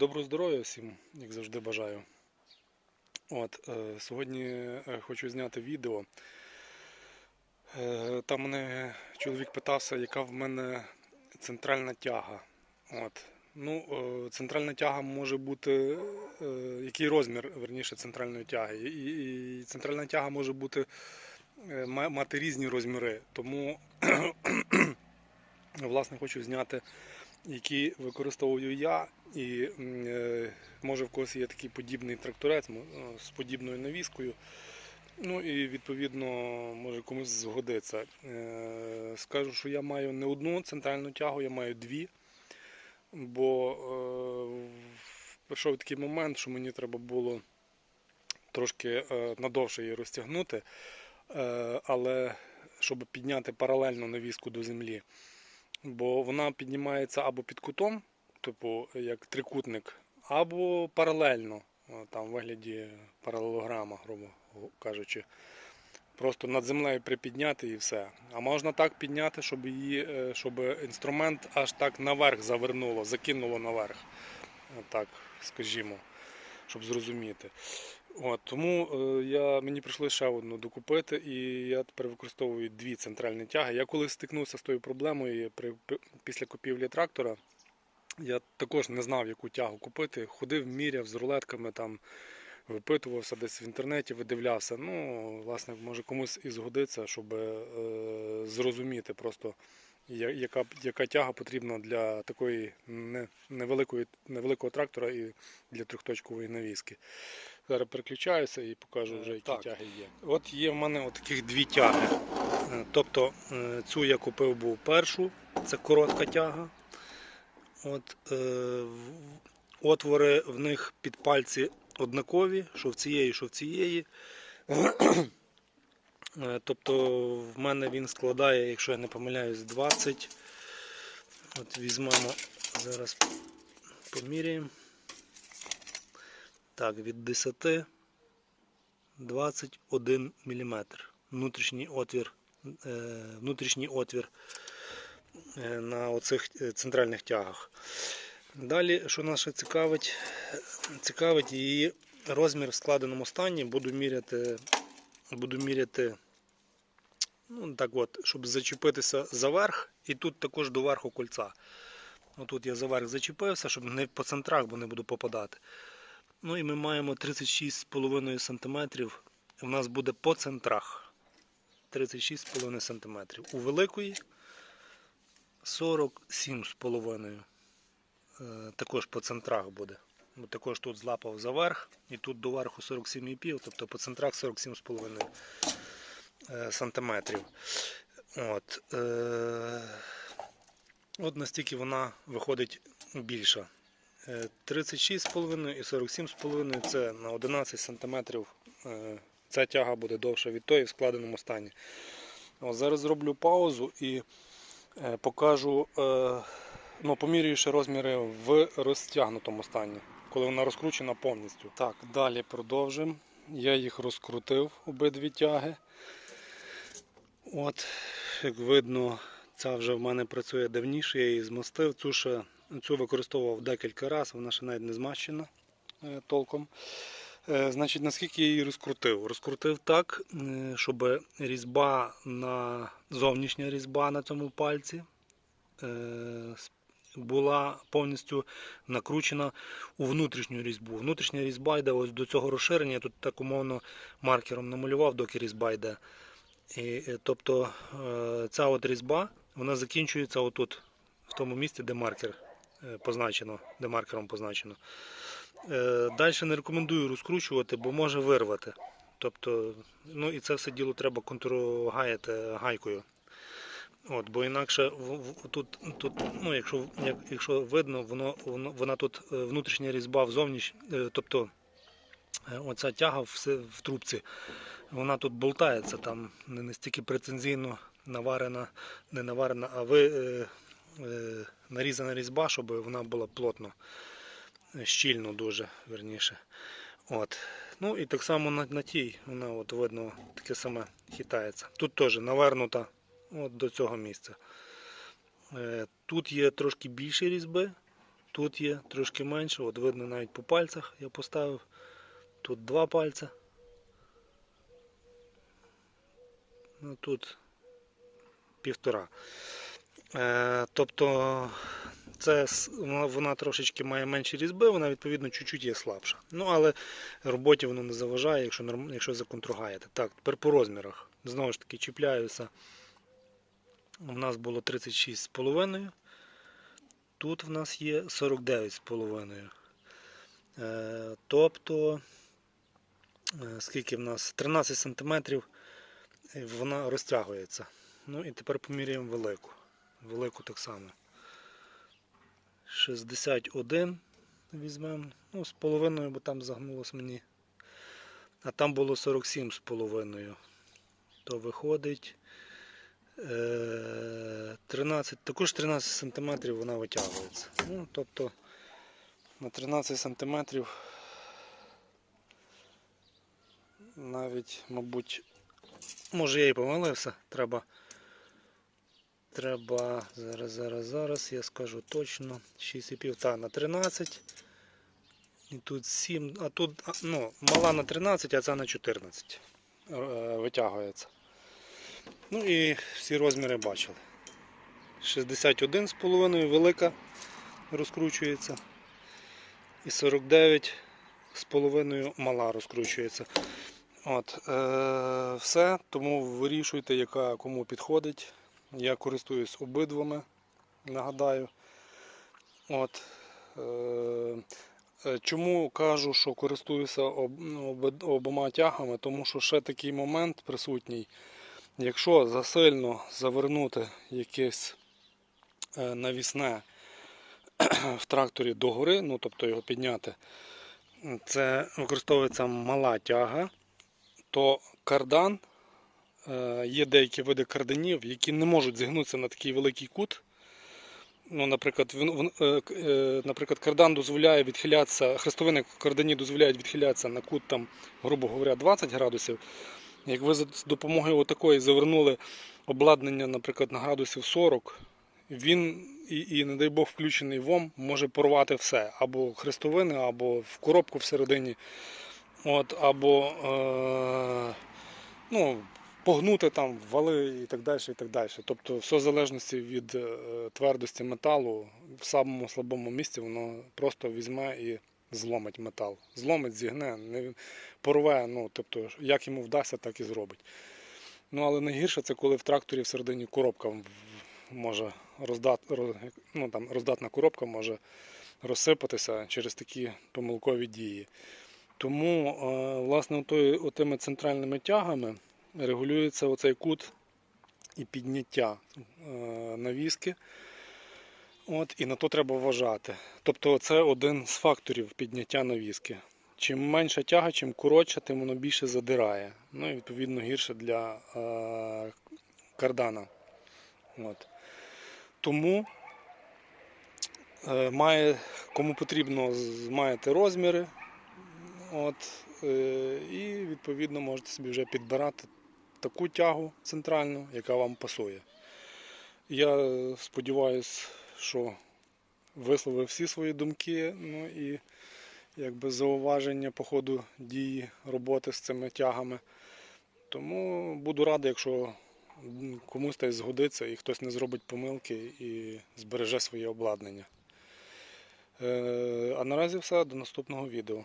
Доброго здоров'я всім, як завжди бажаю. От, е, сьогодні е, хочу зняти відео. Е, там мене чоловік питався, яка в мене центральна тяга. От. Ну, центральна тяга може бути, який розмір верніше центральної тяги. І, і, центральна тяга може бути мати різні розміри. Тому власне хочу зняти які використовую я, і е, може в когось є такий подібний тракторець е, з подібною навіскою. Ну і відповідно може комусь згодиться. Е, Скажу, що я маю не одну центральну тягу, я маю дві. Бо е, прийшов такий момент, що мені треба було трошки надовше її розтягнути, але щоб підняти паралельно навіску до землі бо вона піднімається або під кутом, типу як трикутник, або паралельно, там в вигляді паралелограма, грубо кажучи. Просто над землею припідняти і все. А можна так підняти, щоб її, е, щоб інструмент аж так наверх завернуло, закинуло наверх. Е, Так, скажімо, щоб зрозуміти. От, тому е, я, мені прийшлося ще одну докупити, і я тепер використовую дві центральні тяги. Я коли стикнувся з тою проблемою при, після купівлі трактора, я також не знав, яку тягу купити. Ходив, міряв з рулетками, там, випитувався десь в інтернеті, видивлявся. Ну, власне, може комусь і згодиться, щоб е, зрозуміти просто, яка, яка тяга потрібна для такої не- невеликої, невеликого трактора і для трьохточкової навіски. Зараз переключаюся і покажу вже, які так. тяги є. От є в мене от таких дві тяги. Е, Тобто е, цю я купив був першу, це коротка тяга. От, е, отвори в них під пальці однакові, що в цієї, що в цієї. Е, Тобто в мене він складає, якщо я не помиляюсь, 20. От візьмемо, зараз поміряємо. Так, від 10 21 мм. Внутрішній отвір, е, внутрішній отвір е, на оцих центральних тягах. Далі, що нас цікавить, цікавить її розмір в складеному стані. Буду міряти, буду міряти, ну так от, щоб зачепитися за верх, і тут також до верху кольця. Отут я за верх зачепився, щоб не по центрах, бо не буду попадати. Ну і ми маємо 36,5 см. У нас буде по центрах 36,5 см. У великої 47,5 Е, Також по центрах буде. Бо Також тут злапав заверх і тут до верху 47,5, тобто по центрах 47,5 е, сантиметрів. От, е, от настільки вона виходить більша. Е, 36,5 і 47,5 це на 11 см. Ця тяга буде довша від тої в складеному стані. От зараз зроблю паузу і е, покажу, е, ну, помірюю ще розміри в розтягнутому стані, коли вона розкручена повністю. Так, далі продовжимо. Я їх розкрутив обидві тяги. От, як видно, ця вже в мене працює давніше, я її змастив. Цю, ще, цю використовував декілька разів, вона ще навіть не змащена е, толком. Е, Значить, наскільки я її розкрутив? Розкрутив так, е, щоб різьба на зовнішня різьба на цьому пальці була повністю накручена у внутрішню різьбу. Внутрішня різьба йде ось до цього розширення. Я тут так умовно маркером намалював, доки різьба йде. І, е, тобто е, ця от різьба вона закінчується отут, в тому місці, де маркер е, позначено, де маркером позначено. Далі не рекомендую розкручувати, бо може вирвати. Тобто, ну і це все діло треба контргаяти гайкою. От, бо інакше в- в- тут, тут ну, якщо, як, якщо видно, воно, воно, вона тут е, внутрішня різьба взовніш, е, тобто е, оця тяга в, в трубці, вона тут болтається, там не настільки прецензійно наварена, не наварена, а ви, е, е, нарізана різьба, щоб вона була плотно щільно дуже, верніше. От. Ну і так само на, на тій, вона от видно таке саме хитається. Тут теж навернута от до цього місця. Е, Тут є трошки більше різьби, Тут є трошки менше, от видно навіть по пальцях я поставив. Тут два пальця. Ну тут півтора. Е, тобто це вона, вона трошечки має менші різьби, вона відповідно чуть-чуть є слабша. Ну але роботі воно не заважає, якщо, якщо законтругаєте. Так, тепер по розмірах. Знову ж таки чіпляюся. У нас було 36,5. Тут в нас є 49,5. Е, тобто, е, скільки в нас? 13 см вона розтягується. Ну і тепер поміряємо велику. Велику так само. 61 візьмемо. Ну, з половиною, бо там загнулося мені. А там було 47 з половиною. То виходить 13, також 13 см вона витягується. Ну, тобто на 13 см навіть, мабуть, може я і помилився. Треба. Треба зараз, зараз, зараз, я скажу точно. 6,5 та на 13. І тут 7, а тут ну, мала на 13, а ця на 14 е, витягується. Ну і всі розміри бачили. 61,5 велика розкручується. І 49,5 мала розкручується. От, е, все, тому вирішуйте, яка кому підходить. Я користуюсь обидвами, нагадаю. От, е, е, чому кажу, що користуюся об, ну, обома тягами? Тому що ще такий момент присутній. Якщо засильно завернути якесь е, навісне в тракторі догори, ну тобто його підняти, це використовується мала тяга, то кардан, е, є деякі види карданів, які не можуть зігнутися на такий великий кут. Ну, наприклад, він- е, наприклад, кардан дозволяє відхилятися, хрестовини кардані дозволяють відхилятися на кут, там, грубо говоря, 20 градусів. Як ви з допомогою отакої завернули обладнання, наприклад, на градусів 40, він і, і не дай Бог, включений ВОМ, може порвати все. Або хрестовини, або в коробку всередині, от, або е, ну, погнути там вали і так далі. і так далі. Тобто, все в залежності від е, твердості металу, в самому слабому місці воно просто візьме і зломить метал. Зломить, зігне, не порве, ну, тобто, як йому вдасться, так і зробить. Ну, але найгірше це коли в тракторі всередині коробка може роздат, роз- ну, там, роздатна коробка може розсипатися через такі помилкові дії. Тому, е, власне, отими центральними тягами регулюється оцей кут і підняття е, навіски. От, і на то треба вважати. Тобто це один з факторів підняття навіски. Чим менша тяга, чим коротша, тим воно більше задирає. Ну і відповідно гірше для е, кардана. От. Тому е, має, кому потрібно, маєте розміри. От, е, і відповідно можете собі вже підбирати таку тягу центральну, яка вам пасує. Я сподіваюся, що висловив всі свої думки. Ну і якби зауваження по ходу дії роботи з цими тягами. Тому буду радий, якщо комусь десь згодиться і хтось не зробить помилки і збереже своє обладнання. Е, А наразі все, до наступного відео.